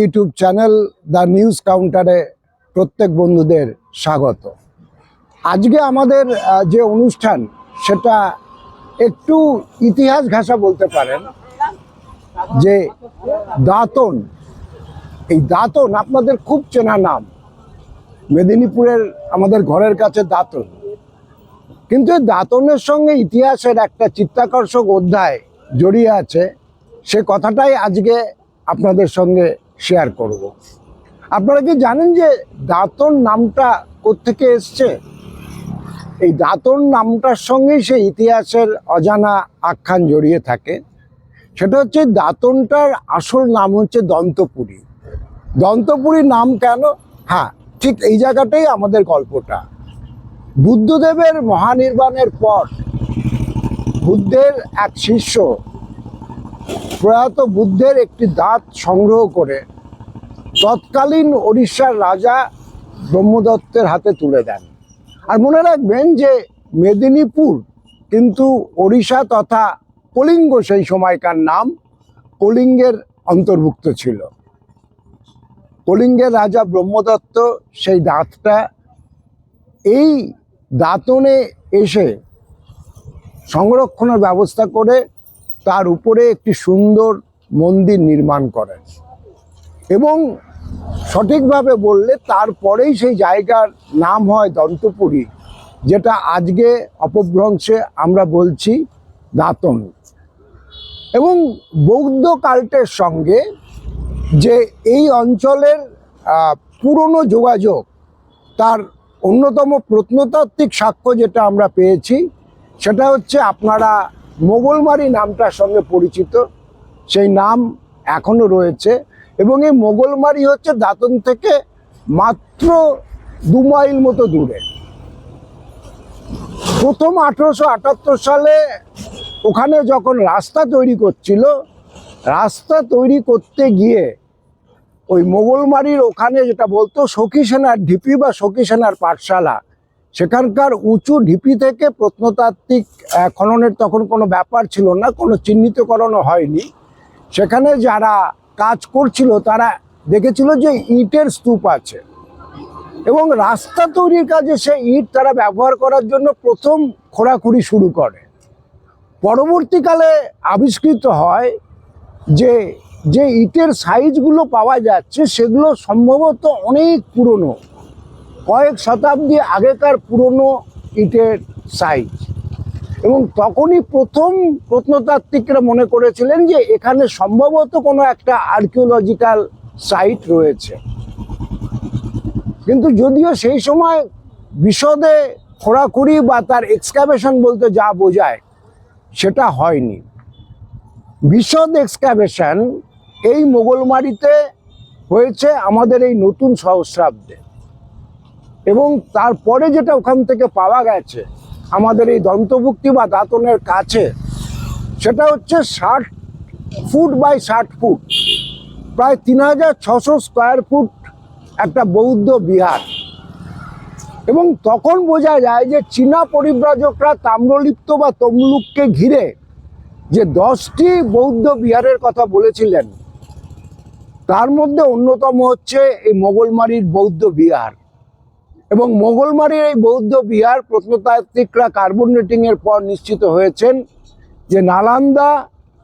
YouTube channel the news কাউন্টারে প্রত্যেক বন্ধুদের স্বাগত। আজকে আমাদের যে অনুষ্ঠান, সেটা একটু ইতিহাস ঘাসা বলতে পারেন, যে দাঁতন। এই দাঁতন আপনাদের খুব চেনা নাম। মেদিনীপুরের আমাদের ঘরের কাছে দাঁতন। কিন্তু এই দাঁতনের সঙ্গে ইতিহাসের একটা চিত্তাকর্ষক অধ্যায় জড়িয়ে আছে। সে কথাটাই আজকে আপনাদের সঙ্গে শেয়ার করব। আপনারা কি জানেন যে দাঁতন নামটা কোত্থেকে এসছে? এই দাঁতন নামটার সঙ্গেই সে ইতিহাসের অজানা আখ্যান জড়িয়ে থাকে। সেটা হচ্ছে দাঁতনটার আসল নাম হচ্ছে দন্তপুরী। দন্তপুরী নাম কেন? হ্যাঁ ঠিক এই জায়গাটাই আমাদের গল্পটা। বুদ্ধদেবের মহানির্বাণের পর বুদ্ধের এক শিষ্য প্রয়াত বুদ্ধের একটি দাঁত সংগ্রহ করে তৎকালীন ওড়িশার রাজা ব্রহ্মদত্তের হাতে তুলে দেন। আর মনে রাখবেন যে মেদিনীপুর কিন্তু ওড়িশা তথা কলিঙ্গ সেই সময়কার নাম কলিঙ্গের অন্তর্ভুক্ত ছিল। কলিঙ্গের রাজা ব্রহ্মদত্ত সেই দাঁতটা এই দাঁতনে এসে সংরক্ষণের ব্যবস্থা করে তার উপরে একটি সুন্দর মন্দির নির্মাণ করেন। এবং সঠিকভাবে বললে তারপরেই সেই জায়গার নাম হয় দন্তপুরী, যেটা আজকে অপভ্রংশে আমরা বলছি দাঁতন। এবং বৌদ্ধ কাল্টের সঙ্গে যে এই অঞ্চলের পুরনো যোগাযোগ, তার অন্যতম প্রত্নতাত্ত্বিক সাক্ষ্য যেটা আমরা পেয়েছি, সেটা হচ্ছে আপনারা মোগলমারি নামটার সঙ্গে পরিচিত। সেই নাম এখনও রয়েছে এবং এই মোগলমারি হচ্ছে দাঁতন থেকে মাত্র দু মাইল মতো দূরে। প্রথম আঠেরোশো আটাত্তর সালে ওখানে যখন রাস্তা তৈরি করছিল, রাস্তা তৈরি করতে গিয়ে ওই মোগলমারির ওখানে যেটা বলতো সখী সেনার ঢিপি বা সখী সেনার পাঠশালা সেখানকার উঁচু ঢিপি থেকে প্রত্নতাত্ত্বিক খননের তখন কোনো ব্যাপার ছিল না, কোনো চিহ্নিতকরণও হয়নি। সেখানে যারা কাজ করছিল, তারা দেখেছিল যে ইটের স্তূপ আছে এবং রাস্তা তৈরির কাজে সে ইট তারা ব্যবহার করার জন্য প্রথম খোঁড়াখুড়ি শুরু করে। পরবর্তীকালে আবিষ্কৃত হয় যে যে ইটের সাইজগুলো পাওয়া যাচ্ছে, সেগুলো সম্ভবত অনেক পুরনো। কয়েক শতাব্দী আগেকার পুরনো ইটের সাইজ এবং তখনই প্রথম প্রত্নতাত্ত্বিকরা মনে করেছিলেন যে এখানে সম্ভবত কোনো একটা আর্কিওলজিক্যাল সাইট রয়েছে। কিন্তু যদিও সেই সময় বিশদে খোঁড়াখুড়ি বা তার এক্সকাভেশন বলতে যা বোঝায়, সেটা হয়নি। বিশদ এক্সকাভেশন এই মোগলমারিতে হয়েছে আমাদের এই নতুন সহস্রাব্দে। এবং তারপরে যেটা ওখান থেকে পাওয়া গেছে আমাদের এই দন্তভুক্তি বা দাঁতনের কাছে, সেটা হচ্ছে ষাট ফুট বাই ষাট ফুট। প্রায় তিন হাজার ছশো স্কোয়ার ফুট একটা বৌদ্ধ বিহার। এবং তখন বোঝা যায় যে চীনা পরিব্রাজকরা তাম্রলিপ্ত বা তমলুককে ঘিরে যে দশটি বৌদ্ধ বিহারের কথা বলেছিলেন, তার মধ্যে অন্যতম হচ্ছে এই মোগলমারির বৌদ্ধ বিহার। এবং মোগলমারির এই বৌদ্ধ বিহার প্রত্নতাত্ত্বিকরা কার্বন এর পর নিশ্চিত হয়েছেন যে নালান্দা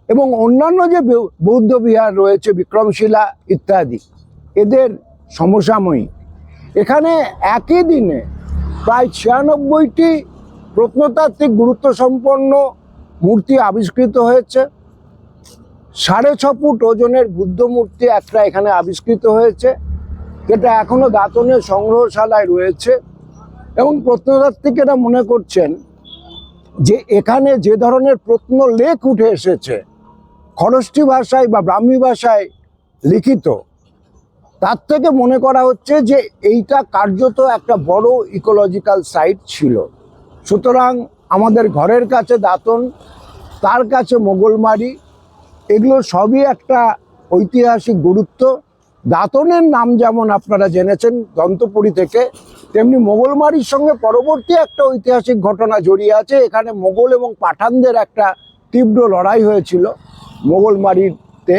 এবং অন্যান্য যে বৌদ্ধ বিহার রয়েছে, বিক্রমশিলা ইত্যাদি, এদের সমসাময়িক। এখানে একই দিনে প্রায় ছিয়ানব্বইটি প্রত্নতাত্ত্বিক গুরুত্ব সম্পন্ন মূর্তি আবিষ্কৃত হয়েছে। সাড়ে ছ ফুট ওজনের বুদ্ধ মূর্তি একটা এখানে আবিষ্কৃত হয়েছে। যেটা এখনও দাঁতনের সংগ্রহশালায় রয়েছে এবং প্রত্নতাত্ত্বিকেরা মনে করছেন যে এখানে যে ধরনের প্রত্ন লেখ উঠে এসেছে খরষ্টি ভাষায় বা ব্রাহ্মী ভাষায় লিখিত, তার থেকে মনে করা হচ্ছে যে এইটা কার্যত একটা বড় ইকোলজিক্যাল সাইট ছিল। সুতরাং আমাদের ঘরের কাছে দাঁতন, তার কাছে মোগলমারি, এগুলো সবই একটা ঐতিহাসিক গুরুত্ব। দাঁতনের নাম যেমন আপনারা জেনেছেন, দন্তপুরী থেকে, তেমনি মোগলমারির সঙ্গে পরবর্তী একটা ঐতিহাসিক ঘটনা জড়িয়ে আছে। এখানে মোগল এবং পাঠানদের একটা তীব্র লড়াই হয়েছিল মোগলমারিতে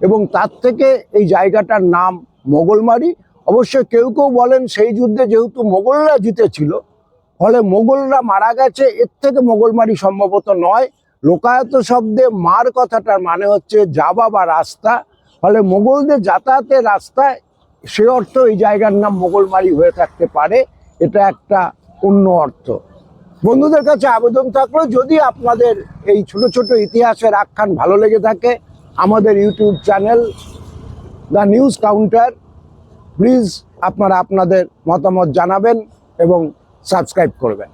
এবং তার থেকে এই জায়গাটার নাম মোগলমারি। অবশ্য কেউ কেউ বলেন সেই যুদ্ধে যেহেতু মোগলরা জিতেছিল, ফলে মোগলরা মারা গেছে, এর থেকে মোগলমারি সম্ভবত নয়। লোকায়ত শব্দে মার কথাটার মানে হচ্ছে যাবা বা রাস্তা। ফলে মোগলদের যাতায়াতের রাস্তায় সে অর্থ এই জায়গার নাম মোগলমারি হয়ে থাকতে পারে, এটা একটা অন্য অর্থ। বন্ধুদের কাছে আবেদন থাকল, যদি আপনাদের এই ছোট ছোট ইতিহাসের আখ্যান ভালো লেগে থাকে, আমাদের YouTube channel the news counter, please আপনারা আপনাদের মতামত জানাবেন এবং সাবস্ক্রাইব করবেন।